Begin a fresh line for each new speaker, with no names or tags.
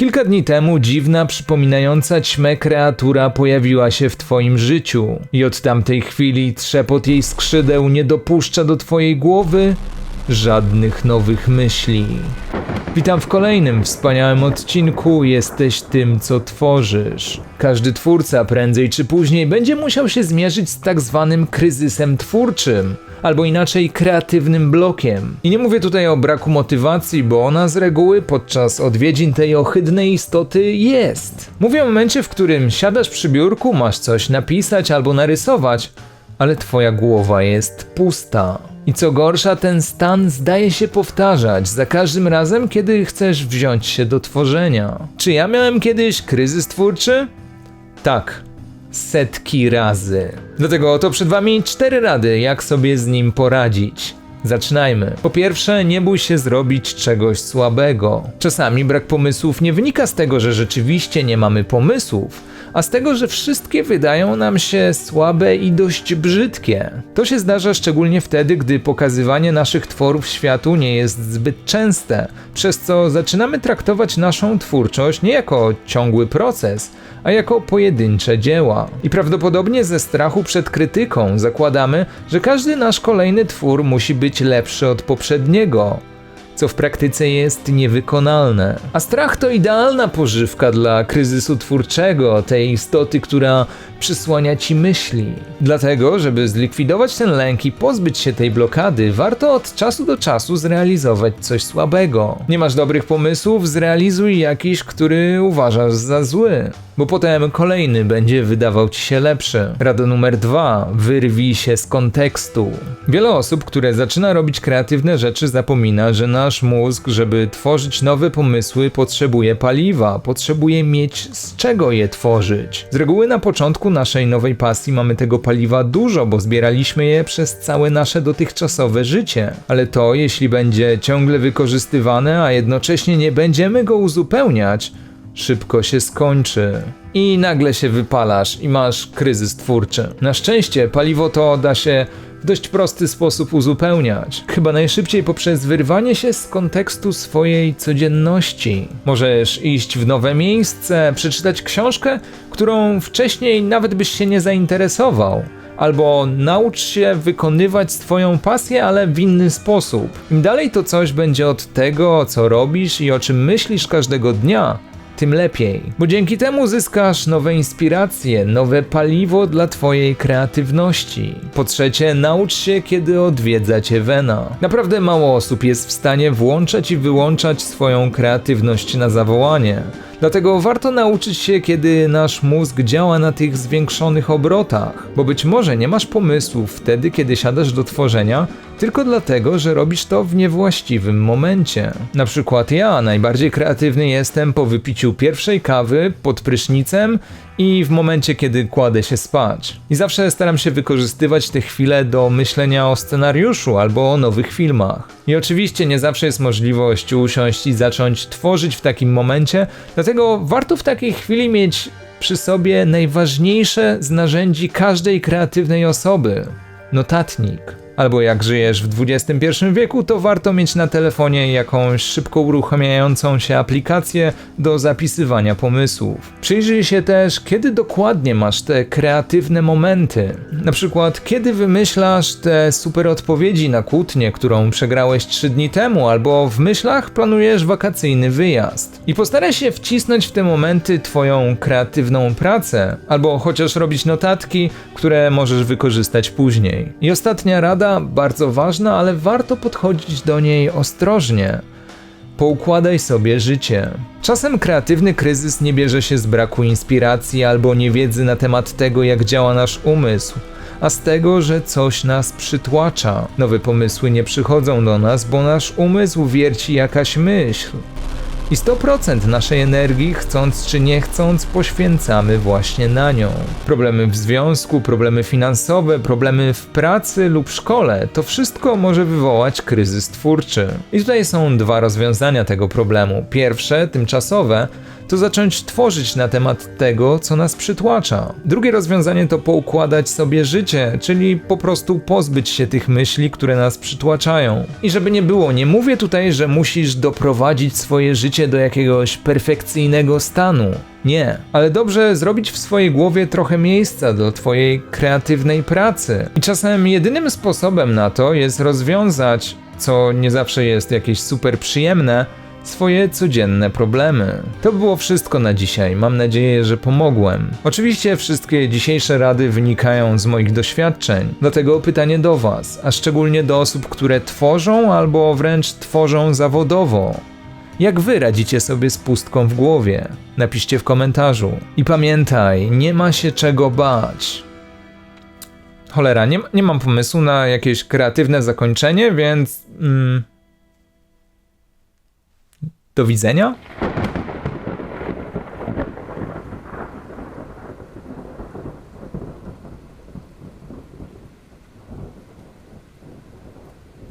Kilka dni temu dziwna, przypominająca ćmę kreatura pojawiła się w twoim życiu i od tamtej chwili trzepot jej skrzydeł nie dopuszcza do twojej głowy żadnych nowych myśli. Witam w kolejnym wspaniałym odcinku Jesteś tym, co tworzysz. Każdy twórca prędzej czy później będzie musiał się zmierzyć z tak zwanym kryzysem twórczym, albo inaczej kreatywnym blokiem. I nie mówię tutaj o braku motywacji, bo ona z reguły podczas odwiedzin tej ohydnej istoty jest. Mówię o momencie, w którym siadasz przy biurku, masz coś napisać albo narysować, ale twoja głowa jest pusta. I co gorsza, ten stan zdaje się powtarzać za każdym razem, kiedy chcesz wziąć się do tworzenia. Czy ja miałem kiedyś kryzys twórczy? Tak, setki razy. Dlatego oto przed Wami cztery rady, jak sobie z nim poradzić. Zaczynajmy. Po pierwsze, nie bój się zrobić czegoś słabego. Czasami brak pomysłów nie wynika z tego, że rzeczywiście nie mamy pomysłów, a z tego, że wszystkie wydają nam się słabe i dość brzydkie. To się zdarza szczególnie wtedy, gdy pokazywanie naszych tworów światu nie jest zbyt częste, przez co zaczynamy traktować naszą twórczość nie jako ciągły proces, a jako pojedyncze dzieła. I prawdopodobnie ze strachu przed krytyką zakładamy, że każdy nasz kolejny twór musi być lepszy od poprzedniego co w praktyce jest niewykonalne. A strach to idealna pożywka dla kryzysu twórczego, tej istoty, która przysłania ci myśli. Dlatego, żeby zlikwidować ten lęk i pozbyć się tej blokady, warto od czasu do czasu zrealizować coś słabego. Nie masz dobrych pomysłów, zrealizuj jakiś, który uważasz za zły bo potem kolejny będzie wydawał ci się lepszy. Rada numer dwa: wyrwij się z kontekstu. Wiele osób, które zaczyna robić kreatywne rzeczy, zapomina, że nasz mózg, żeby tworzyć nowe pomysły, potrzebuje paliwa, potrzebuje mieć z czego je tworzyć. Z reguły na początku naszej nowej pasji mamy tego paliwa dużo, bo zbieraliśmy je przez całe nasze dotychczasowe życie. Ale to, jeśli będzie ciągle wykorzystywane, a jednocześnie nie będziemy go uzupełniać, szybko się skończy. I nagle się wypalasz i masz kryzys twórczy. Na szczęście paliwo to da się w dość prosty sposób uzupełniać. Chyba najszybciej poprzez wyrwanie się z kontekstu swojej codzienności. Możesz iść w nowe miejsce, przeczytać książkę, którą wcześniej nawet byś się nie zainteresował albo naucz się wykonywać swoją pasję, ale w inny sposób. Im dalej to coś będzie od tego, co robisz i o czym myślisz każdego dnia, tym lepiej, bo dzięki temu zyskasz nowe inspiracje, nowe paliwo dla Twojej kreatywności. Po trzecie, naucz się, kiedy odwiedza Cię Wena. Naprawdę mało osób jest w stanie włączać i wyłączać swoją kreatywność na zawołanie. Dlatego warto nauczyć się, kiedy nasz mózg działa na tych zwiększonych obrotach, bo być może nie masz pomysłów wtedy, kiedy siadasz do tworzenia, tylko dlatego, że robisz to w niewłaściwym momencie. Na przykład ja najbardziej kreatywny jestem po wypiciu pierwszej kawy pod prysznicem i w momencie, kiedy kładę się spać. I zawsze staram się wykorzystywać te chwile do myślenia o scenariuszu albo o nowych filmach. I oczywiście nie zawsze jest możliwość usiąść i zacząć tworzyć w takim momencie, dlatego warto w takiej chwili mieć przy sobie najważniejsze z narzędzi każdej kreatywnej osoby notatnik. Albo jak żyjesz w XXI wieku, to warto mieć na telefonie jakąś szybko uruchamiającą się aplikację do zapisywania pomysłów. Przyjrzyj się też, kiedy dokładnie masz te kreatywne momenty. Na przykład, kiedy wymyślasz te super odpowiedzi na kłótnię, którą przegrałeś 3 dni temu, albo w myślach planujesz wakacyjny wyjazd. I postaraj się wcisnąć w te momenty Twoją kreatywną pracę, albo chociaż robić notatki, które możesz wykorzystać później. I ostatnia rada bardzo ważna, ale warto podchodzić do niej ostrożnie. Poukładaj sobie życie. Czasem kreatywny kryzys nie bierze się z braku inspiracji albo niewiedzy na temat tego, jak działa nasz umysł, a z tego, że coś nas przytłacza. Nowe pomysły nie przychodzą do nas, bo nasz umysł wierci jakaś myśl. I 100% naszej energii, chcąc czy nie chcąc, poświęcamy właśnie na nią. Problemy w związku, problemy finansowe, problemy w pracy lub szkole to wszystko może wywołać kryzys twórczy. I tutaj są dwa rozwiązania tego problemu. Pierwsze, tymczasowe, to zacząć tworzyć na temat tego, co nas przytłacza. Drugie rozwiązanie to poukładać sobie życie, czyli po prostu pozbyć się tych myśli, które nas przytłaczają. I żeby nie było, nie mówię tutaj, że musisz doprowadzić swoje życie do jakiegoś perfekcyjnego stanu. Nie, ale dobrze zrobić w swojej głowie trochę miejsca do Twojej kreatywnej pracy. I czasem jedynym sposobem na to jest rozwiązać, co nie zawsze jest jakieś super przyjemne, swoje codzienne problemy. To było wszystko na dzisiaj. Mam nadzieję, że pomogłem. Oczywiście wszystkie dzisiejsze rady wynikają z moich doświadczeń. Dlatego pytanie do Was, a szczególnie do osób, które tworzą albo wręcz tworzą zawodowo. Jak wy radzicie sobie z pustką w głowie? Napiszcie w komentarzu. I pamiętaj, nie ma się czego bać. Cholera, nie, nie mam pomysłu na jakieś kreatywne zakończenie, więc. Mm, do widzenia?